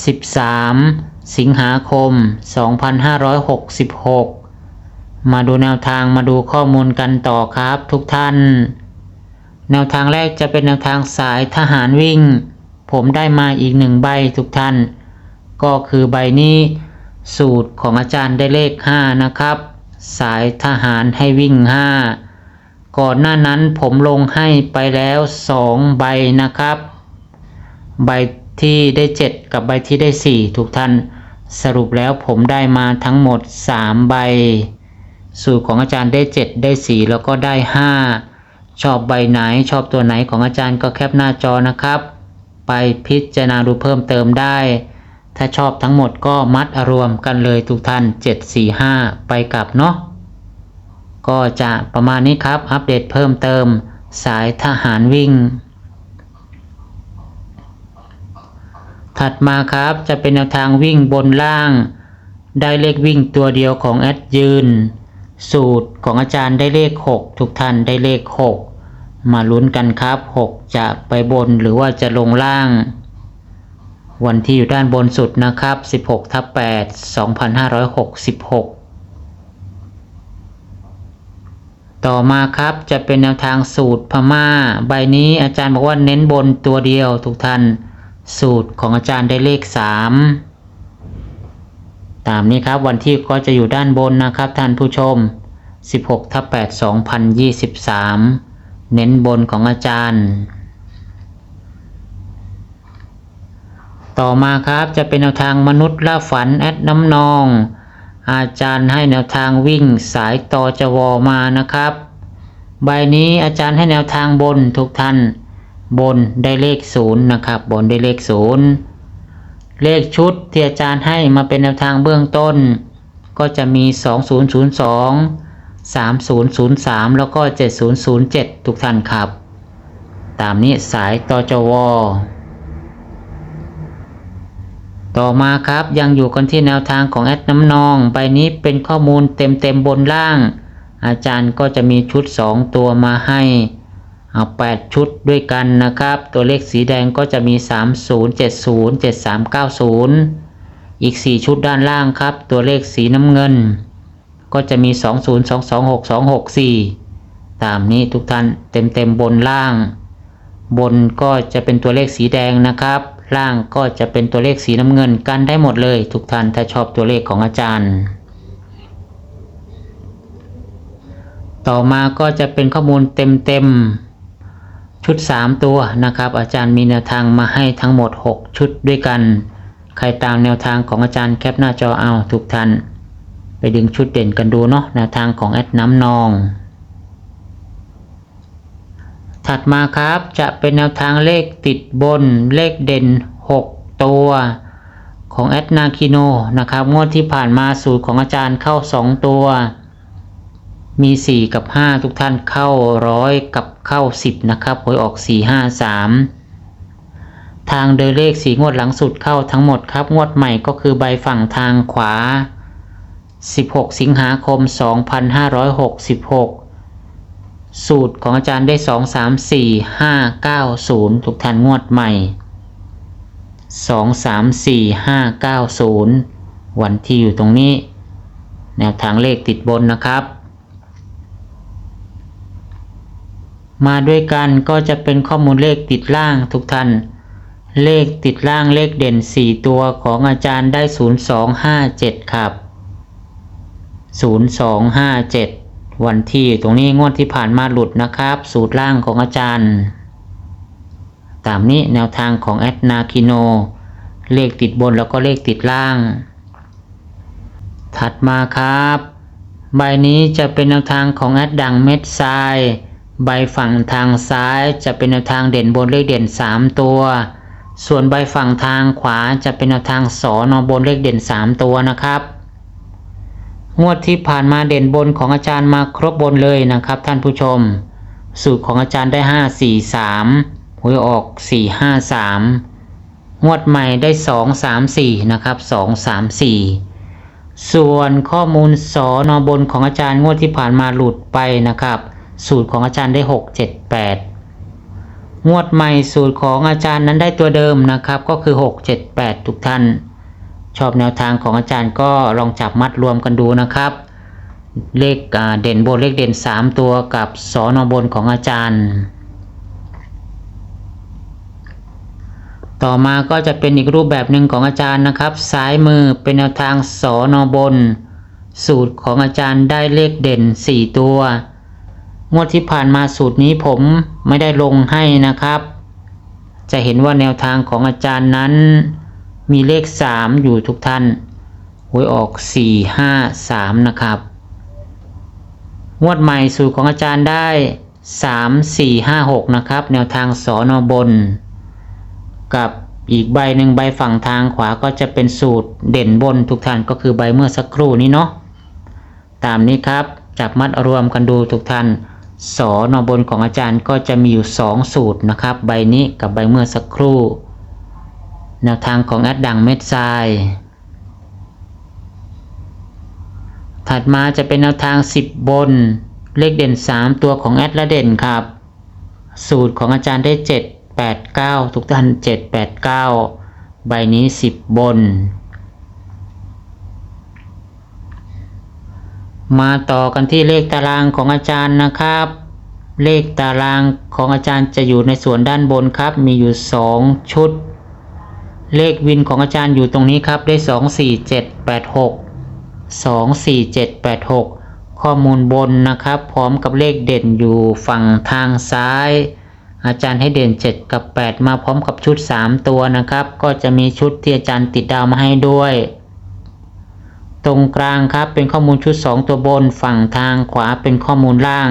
13 สิงหาคม 2566 มาดูแนวทางมาดูข้อมูลกันต่อครับทุกท่าน แนวทางแรกจะเป็นแนวทางสายทหารวิ่ง ผมได้มาอีกหนึ่งใบทุกท่าน ก็คือใบนี้สูตรของอาจารย์ได้เลข 5 นะครับ สายทหารให้วิ่ง 5 ก่อนหน้านั้นผมลงให้ไปแล้ว 2 ใบนะครับ ใบ ที่ได้ 7 กับใบที่ได้ 4 ทุกท่าน สรุปแล้วผมได้มาทั้งหมด 3 ใบ สูตรของอาจารย์ได้ 7 ได้ 4 แล้วก็ได้ 5 ชอบใบไหนชอบตัวไหนของอาจารย์ก็แคปหน้าจอนะครับ ไปพิจารณาดูเพิ่มเติมได้ ถ้าชอบทั้งหมดก็มัดรวมกันเลยทุกท่าน 7 4 5 ไปกลับเนาะก็จะประมาณนี้ครับ อัปเดตเพิ่มเติม สายทหารวิ่ง ถัดมาครับจะเป็นแนวทางวิ่งบนล่าง ได้เลขวิ่งตัวเดียวของแอดยืน สูตรของอาจารย์ได้เลข 6 ทุกท่านได้เลข 6 มาลุ้นกันครับ 6 จะไปบนหรือว่าจะลงล่าง วันที่อยู่ด้านบนสุดนะครับ 16ทับ8 2566ต่อมาครับจะเป็นแนวทางสูตรพม่า ใบนี้อาจารย์บอกว่าเน้นบนตัวเดียวทุกท่าน สูตรของอาจารย์ได้เลข 3 ตามนี้ครับวันที่ก็จะอยู่ด้านบนนะครับท่านผู้ชม 16ทับ8 2023 เน้นบนของอาจารย์ ต่อมาครับจะเป็นแนวทางมนุษย์ล่าฝันแอดน้ำนอง อาจารย์ให้แนวทางวิ่งสายต่อจวมานะครับ ใบนี้อาจารย์ให้แนวทางบนทุกท่าน บนได้เลขศูนย์นะครับ บนได้เลขศูนย์เลขชุดที่อาจารย์ให้มาเป็นแนวทางเบื้องต้น ก็จะมี 2002 3003 แล้วก็ 7007 ทุกท่านครับ ตามนี้สายต่อจว ต่อมาครับยังอยู่กันที่แนวทางของแอดน้ำนอง ใบนี้เป็นข้อมูลเต็มเต็มๆบนล่าง อาจารย์ก็จะมีชุด 2 ตัวมาให้ เอา8ชุดด้วยกันนะครับ ตัวเลขสีแดงก็จะมี 3070 7390 อีก 4 ชุดด้านล่างครับ ตัวเลขสีน้ำเงิน ก็จะมี 20226 264 ตามนี้ทุกท่านเต็มเต็มบนล่าง บนก็จะเป็นตัวเลขสีแดงนะครับ ล่างก็จะเป็นตัวเลขสีน้ำเงินกันได้หมดเลยทุกท่านถ้าชอบตัวเลขของอาจารย์ต่อมาก็จะเป็นข้อมูลเต็มๆ ชุด 3 ตัวนะครับ อาจารย์มีแนวทางมาให้ทั้งหมด 6 ชุดด้วยกัน ใครตามแนวทางของอาจารย์แคปหน้าจอเอาทุกท่านไปดึงชุดเด่นกันดูเนาะแนวทางของแอดน้ำนอง ถัดมาครับจะเป็นแนวทางเลขติดบนเลขเด่น 6 ตัวของแอดนาคิโนนะครับงวดที่ผ่านมาสูตรของอาจารย์เข้า 2 ตัว มี 4 กับ 5 ทุกท่านเข้าร้อยกับเข้า 10 นะครับหวยออก 4 5 3 ทางเดินเลขสีงวดหลังสุดเข้าทั้งหมดครับ งวดใหม่ก็คือใบฝั่งทางขวา 16 สิงหาคม 2566สูตรของอาจารย์ได้ 2 3 4 5 9 0ทุกท่านงวดใหม่ 2 3 4 5 9 0 วันที่อยู่ตรงนี้ แนวทางเลขติดบนนะครับ มาด้วยกันก็จะเป็นข้อมูลเลขติดล่างทุกท่าน เลขติดล่างเลขเด่น 4 ตัวของอาจารย์ได้ 0257 ครับ 0257 วันที่ตรงนี้งวดที่ผ่านมาหลุดนะครับ สูตรล่างของอาจารย์ ตามนี้แนวทางของแอดนาคิโน เลขติดบนแล้วก็เลขติดล่าง ถัดมาครับ ใบนี้จะเป็นแนวทางของแอดดังเม็ดทราย ใบฝั่งทางซ้ายจะเป็นแนวทางเด่นบนเลขเด่น 3 ตัว ส่วนใบฝั่งทางขวาจะเป็นแนวทางสอนอบนเลขเด่น 3 ตัวนะครับ งวดที่ผ่านมาเด่นบนของอาจารย์มาครบบนเลยนะครับ ท่านผู้ชม สูตรของอาจารย์ได้ 5 4 3หวยออก 4 5 3 งวดใหม่ได้ 2 3 4 นะครับ 2 3 4ส่วนข้อมูลสอนอบนของอาจารย์งวดที่ผ่านมาหลุดไปนะครับ สูตรของอาจารย์ได้6 7 8งวดใหม่สูตรของอาจารย์นั้นได้ตัวเดิมนะครับ ก็คือ6 7 8ทุกท่าน ชอบแนวทางของอาจารย์ก็ลองจับมัดรวมกันดูนะครับ เลขเด่นบนเลขเด่น3ตัวกับสอนอบนของอาจารย์ ต่อมาก็จะเป็นอีกรูปแบบหนึ่งของอาจารย์นะครับ ซ้ายมือเป็นแนวทางสอนอบน สูตรของอาจารย์ได้เลขเด่น4ตัว งวดที่ผ่านมาสูตรนี้ผมไม่ได้ลงให้นะครับ จะเห็นว่าแนวทางของอาจารย์นั้น มีเลข 3 อยู่ทุกท่านหวยออก 4 5 3 นะครับ งวดใหม่สูตรของอาจารย์ได้ 3 4 5 6 นะครับ แนวทางสอนอบน กับอีกใบหนึ่งใบฝั่งทางขวาก็จะเป็นสูตรเด่นบนทุกท่านก็คือใบเมื่อสักครู่นี้เนาะตามนี้ครับจับมัดรวมกันดูทุกท่าน สอนอบนของอาจารย์ก็จะมีอยู่ 2 สูตรนะครับ ใบนี้กับใบเมื่อสักครู่ แนวทางของแอดดังเม็ดทราย ถัดมาจะเป็นแนวทาง 10 บน เลขเด่น 3 ตัวของแอดและเด่นครับ สูตรของอาจารย์ได้ 7 8 9 ทุกท่าน 7 8 9 ใบนี้ 10 บน มาต่อกันที่เลขตารางของอาจารย์นะครับ เลขตารางของอาจารย์จะอยู่ในส่วนด้านบนครับ มีอยู่ 2 ชุด เลขวินของอาจารย์อยู่ตรงนี้ครับ ได้ 2 4 7 8 6 2 4 7 8 6 ข้อมูลบนนะครับ พร้อมกับเลขเด่นอยู่ฝั่งทางซ้าย อาจารย์ให้เด่น 7 กับ 8 มาพร้อมกับชุด 3 ตัวนะครับ ก็จะมีชุดที่อาจารย์ติดดาวมาให้ด้วย ตรงกลางครับเป็นข้อมูลชุด 2 ตัวบนฝั่งทางขวาเป็นข้อมูลล่าง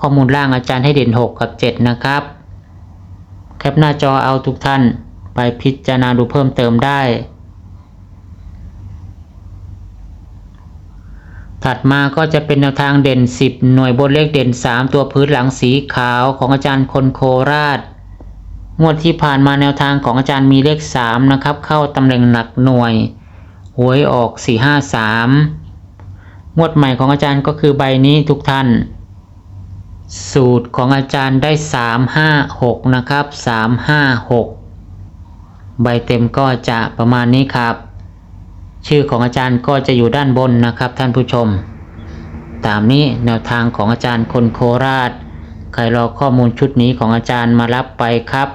ข้อมูลล่างอาจารย์ให้เด่น 6 กับ 7 นะครับ แคปหน้าจอเอาทุกท่านไปพิจารณาดูเพิ่มเติมได้ ถัดมาก็จะเป็นแนวทางเด่น 10 หน่วยบนเลขเด่น 3 ตัวพื้นหลังสีขาวของอาจารย์คนโคราช งวดที่ผ่านมาแนวทางของอาจารย์มีเลข 3 นะครับ เข้าตำแหน่งหลักหน่วย หวยออก 453 งวดใหม่ของอาจารย์ก็คือใบนี้ทุกท่าน สูตรของอาจารย์ได้ 356 นะครับ 356 ใบเต็มก็จะประมาณนี้ครับ ชื่อของอาจารย์ก็จะอยู่ด้านบนนะครับท่านผู้ชม ตามนี้แนวทางของอาจารย์คนโคราช ใครรอข้อมูลชุดนี้ของอาจารย์มารับไปครับ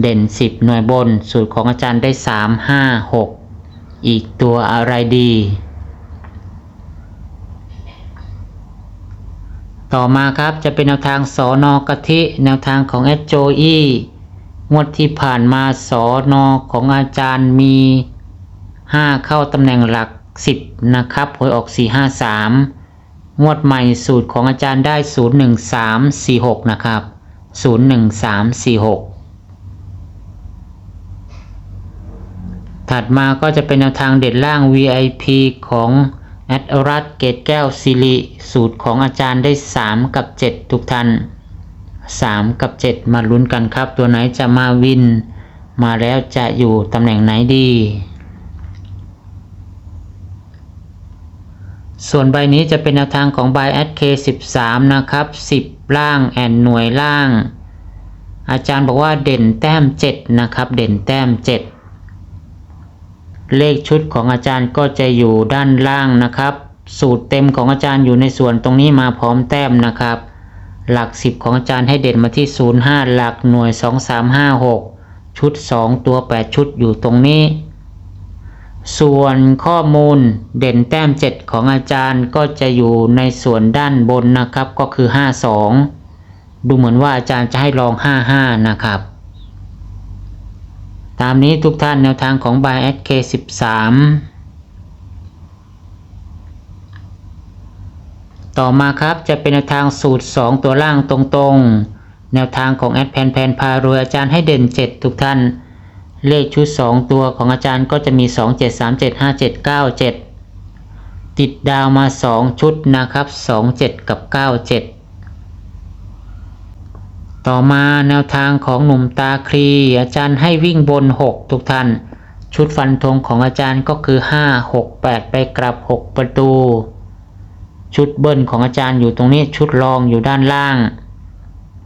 เด่น 10 หน่วยบน สูตรของอาจารย์ได้ 3 5 6 อีกตัวอะไรดี ต่อมาครับจะเป็นแนวทางสอนอกะทิแนวทางของแอดโจอี้งวดที่ผ่านมาสอนอของอาจารย์มี 5 เข้าตำแหน่งหลัก 10 นะครับหวยออก 453 งวดใหม่สูตรของอาจารย์ได้ 01346 นะครับ 01346 ถัดมาก็จะเป็นแนวทางเด็ดล่าง VIP ของแอดรัตเกตแก้วซิริสูตรของอาจารย์ได้ 3 กับ 7 ทุกท่าน 3 กับ 7 มาลุ้นกันครับ ตัวไหนจะมาวิน มาแล้วจะอยู่ตำแหน่งไหนดี ส่วนใบนี้จะเป็นแนวทางของ b y a d K13 นะครับ 10 ล่างแอนหน่วยล่าง อาจารย์บอกว่าเด่นแต้ม 7 นะครับ เด่นแต้ม 7 เลขชุดของอาจารย์ก็จะอยู่ด้านล่างนะครับ สูตรเต็มของอาจารย์อยู่ในส่วนตรงนี้มาพร้อมแต้มนะครับ หลัก 10 ของอาจารย์ให้เด่นมาที่ 05 หลักหน่วย 2356 ชุด 2 ตัว 8 ชุดอยู่ตรงนี้ ส่วนข้อมูลเด่นแต้ม 7 ของอาจารย์ก็จะอยู่ในส่วนด้านบนนะครับก็คือ 52 ดูเหมือนว่าอาจารย์จะให้ลอง 55 นะครับ ตามนี้ทุกท่านแนวทางของ b y s K13 ต่อมาครับจะเป็นแนวทางสูตร 2 ตัวล่างตรงๆ แนวทางของแอดแพนแพนพารวยอาจารย์ให้เด่น 7 ทุกท่าน เลขชุด 2 ตัวของอาจารย์ก็จะมี 2 7 3 7 5 7 9 7 ติดดาวมา 2 ชุดนะครับ 2 7 กับ 9 7 ต่อมาแนวทางของหนุ่มตาคลีอาจารย์ให้วิ่งบน 6 ทุกท่าน ชุดฟันธงของอาจารย์ก็คือ 5 6 8 ไปกลับ 6 ประตู ชุดเบิ้ลของอาจารย์อยู่ตรงนี้ชุดรองอยู่ด้านล่าง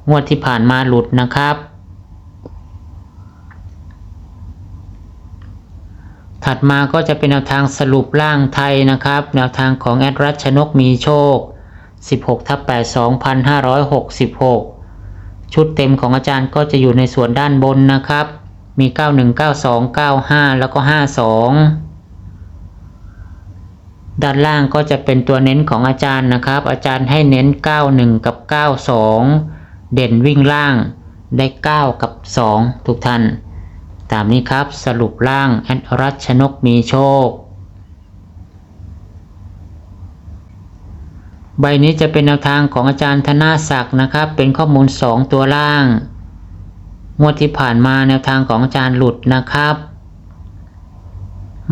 งวดที่ผ่านมาหลุดนะครับ ถัดมาก็จะเป็นแนวทางสรุปร่างไทยนะครับ แนวทางของแอดรัชนกมีโชค 16ทับ8 2566 ชุดเต็มของอาจารย์ก็จะอยู่ในส่วนด้านบนนะครับ มี 91 92 95 แล้วก็ 52 ด้านล่างก็จะเป็นตัวเน้นของอาจารย์นะครับ อาจารย์ให้เน้น 91 กับ 92 เด่นวิ่งล่างได้ 9 กับ 2 ทุกท่าน ตามนี้ครับสรุปร่างแอดรัชนกมีโชค ใบนี้จะเป็นแนวทางของอาจารย์ธนาศักดิ์นะครับ เป็นข้อมูล 2 ตัวล่างงวดที่ผ่านมาแนวทางของอาจารย์หลุดนะครับ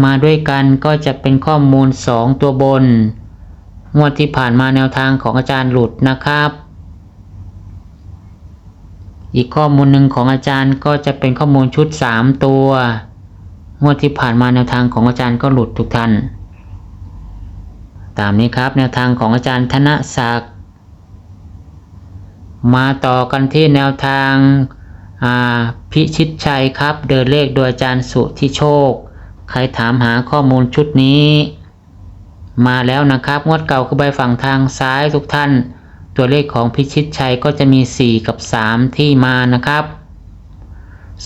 มาด้วยกันก็จะเป็นข้อมูล 2 ตัวบนงวดที่ผ่านมาแนวทางของอาจารย์หลุดนะครับ อีกข้อมูลหนึ่งของอาจารย์ก็จะเป็นข้อมูลชุด 3 ตัวงวดที่ผ่านมาแนวทางของอาจารย์ก็หลุดทุกท่าน ตามนี้ครับแนวทางของอาจารย์ธนศักดิ์มาต่อกันที่แนวทางพิชิตชัยครับ เดินเลขโดยอาจารย์สุทิโชค ใครถามหาข้อมูลชุดนี้ มาแล้วนะครับ งวดเก่าคือใบฝั่งทางซ้ายทุกท่าน ตัวเลขของพิชิตชัยก็จะมี 4 กับ 3 ที่มานะครับ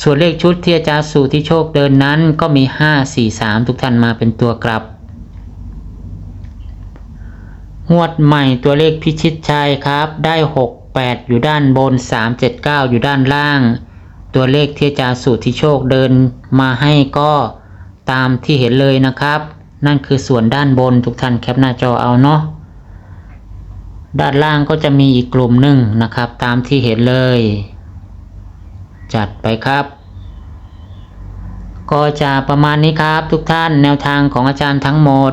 ส่วนเลขชุดที่อาจารย์สุทิโชคเดินนั้นก็มี 5 4 3 ทุกท่านมาเป็นตัวกลับ งวดใหม่ตัวเลขพิชิตชัยครับ ได้ 6 8 อยู่ด้านบน 3 7 9 อยู่ด้านล่าง ตัวเลขที่อาจารย์สุทธิโชคเดินมาให้ก็ตามที่เห็นเลยนะครับ นั่นคือส่วนด้านบนทุกท่านแคปหน้าจอเอาเนาะด้านล่างก็จะมีอีกกลุ่มหนึ่งนะครับ ตามที่เห็นเลย จัดไปครับ ก็จะประมาณนี้ครับทุกท่านแนวทางของอาจารย์ทั้งหมด